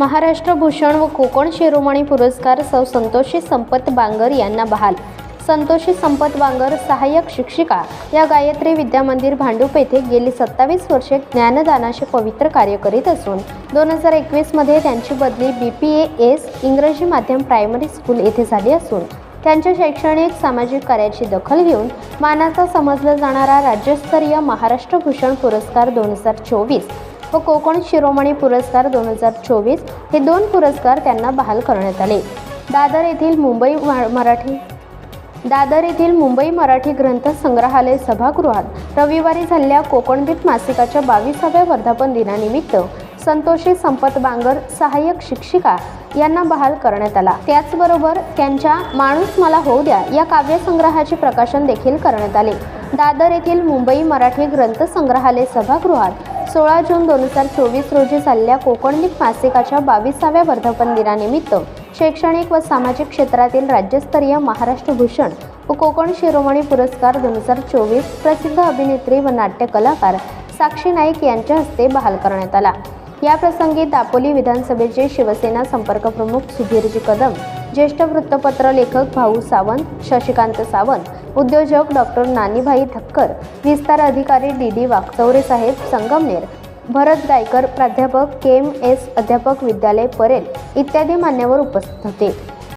महाराष्ट्र भूषण व कोकण शिरोमणी पुरस्कार सौ संतोषी संपत बांगर यांना बहाल. संतोषी संपत बांगर सहाय्यक शिक्षिका. या गायत्री विद्यामंदिर भांडूप येथे गेली सत्तावीस वर्षे ज्ञानदानाचे पवित्र कार्य करीत असून दोन हजार एकवीसमध्ये त्यांची बदली बी पी ए एस इंग्रजी माध्यम प्रायमरी स्कूल येथे झाली असून त्यांच्या शैक्षणिक सामाजिक कार्याची दखल घेऊन मानाचा समजला जाणारा राज्यस्तरीय महाराष्ट्र भूषण पुरस्कार दोन हजार चोवीस व कोकण शिरोमणी पुरस्कार दोन हजार चोवीस हे दोन पुरस्कार त्यांना बहाल करण्यात आले. दादर येथील मुंबई मराठी दादर येथील मुंबई मराठी ग्रंथ संग्रहालय सभागृहात रविवारी झालेल्या कोकणगीत मासिकाच्या बावीसाव्या वर्धापन दिनानिमित्त संतोषी संपत बांगर सहाय्यक शिक्षिका यांना बहाल करण्यात आला. त्याचबरोबर त्यांच्या माणूस मला होऊ द्या या काव्यसंग्रहाचे प्रकाशन देखील करण्यात आले. दादर येथील मुंबई मराठी ग्रंथ संग्रहालय सभागृहात सोळा जून दोन हजार चोवीस रोजी झालेल्या कोकणगीत मासिकाच्या बावीसाव्या वर्धापन दिनानिमित्त शैक्षणिक व सामाजिक क्षेत्रातील राज्यस्तरीय महाराष्ट्र भूषण व कोकण शिरोमणी पुरस्कार दोन हजार चोवीस प्रसिद्ध अभिनेत्री व नाट्य कलाकार साक्षी नाईक यांच्या हस्ते बहाल करण्यात आला. या प्रसंगी दापोली विधानसभेचे शिवसेना संपर्क प्रमुख सुधीरजी कदम ज्येष्ठ वृत्तपत्र लेखक भाऊ सावंत शशिकांत सावंत उद्योजक डॉक्टर नानीभाई ठक्कर विस्तार अधिकारी डी डी वाकचौरे साहेब संगमनेर भरत गायकर प्राध्यापक के एम एस अध्यापक विद्यालय परेल इत्यादी मान्यवर उपस्थित होते.